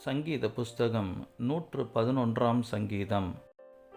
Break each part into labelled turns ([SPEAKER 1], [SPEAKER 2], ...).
[SPEAKER 1] சங்கீத புஸ்தகம் நூற்று பதினொன்றாம் சங்கீதம்.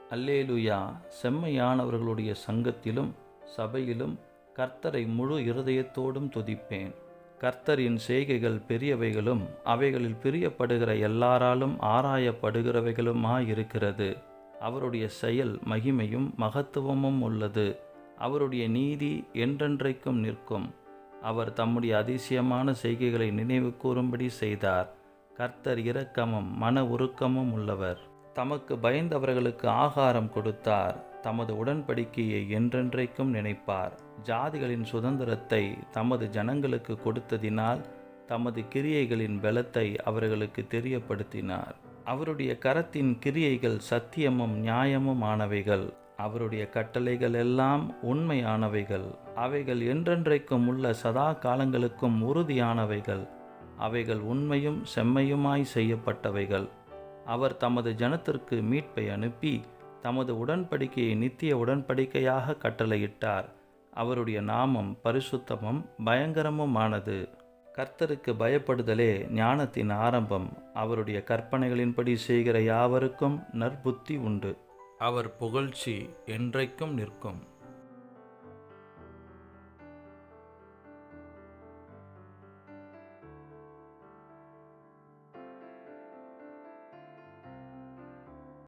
[SPEAKER 1] அல்லேலுயா. செம்மையானவர்களுடைய சங்கத்திலும் சபையிலும் கர்த்தரை முழு இருதயத்தோடும் துதிப்பேன். கர்த்தரின் செய்கைகள் பெரியவைகளும் அவைகளில் பிரியப்படுகிற எல்லாராலும் ஆராயப்படுகிறவைகளுமாயிருக்கிறது. அவருடைய செயல் மகிமையும் மகத்துவமும் உள்ளது. அவருடைய நீதி என்றென்றைக்கும் நிற்கும். அவர் தம்முடைய அதிசயமான செய்கைகளை நினைவு கூறும்படி செய்தார். கர்த்தர் இரக்கமும் மன உருக்கமும் உள்ளவர். தமக்கு பயந்தவர்களுக்கு ஆகாரம் கொடுத்தார். தமது உடன்படிக்கையை என்றென்றைக்கும் நினைப்பார். ஜாதிகளின் சுதந்திரத்தை தமது ஜனங்களுக்கு கொடுத்ததினால் தமது கிரியைகளின் பலத்தை அவர்களுக்கு தெரியப்படுத்தினார். அவருடைய கரத்தின் கிரியைகள் சத்தியமும் நியாயமும் ஆனவைகள். அவருடைய கட்டளைகள் எல்லாம் உண்மையானவைகள். அவைகள் என்றென்றைக்கும் உள்ள சதா காலங்களுக்கும் உறுதியானவைகள். அவைகள் உண்மையும் செம்மையுமாய் செய்யப்பட்டவைகள். அவர் தமது ஜனத்திற்கு மீட்பை அனுப்பி தமது உடன்படிக்கையை நித்திய உடன்படிக்கையாக கட்டளையிட்டார். அவருடைய நாமம் பரிசுத்தமும் பயங்கரமுமானது. கர்த்தருக்கு பயப்படுதலே ஞானத்தின் ஆரம்பம். அவருடைய கற்பனைகளின்படி செய்கிற யாவருக்கும் நற்புத்தி உண்டு. அவர் புகழ்ச்சி என்றைக்கும் நிற்கும்.